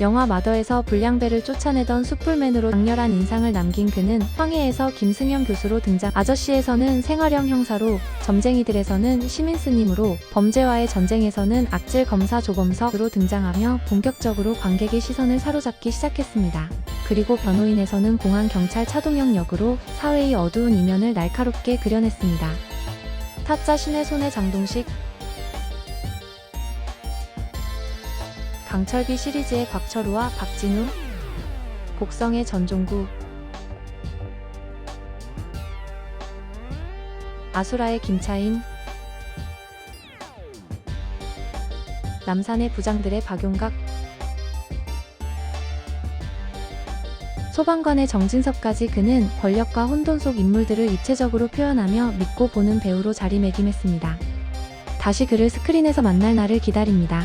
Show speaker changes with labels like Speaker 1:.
Speaker 1: 영화 마더에서 불량배를 쫓아내던 숯불맨으로 강렬한 인상을 남긴 그는 황해에서 김승현 교수로 등장 아저씨에서는 생활형 형사로 점쟁이들에서는 시민 스님으로 범죄와의 전쟁에서는 악질 검사 조범석으로 등장하며 본격적으로 관객의 시선을 사로잡기 시작했습니다. 그리고 변호인에서는 공안 경찰 차동영 역으로 사회의 어두운 이면을 날카롭게 그려냈습니다. 타짜 신의 손의 장동식 강철비 시리즈의 곽철우와 박진우 곡성의 전종구 아수라의 김차인 남산의 부장들의 박용각 소방관의 정진섭까지 그는 권력과 혼돈 속 인물들을 입체적으로 표현하며 믿고 보는 배우로 자리매김했습니다. 다시 그를 스크린에서 만날 날을 기다립니다.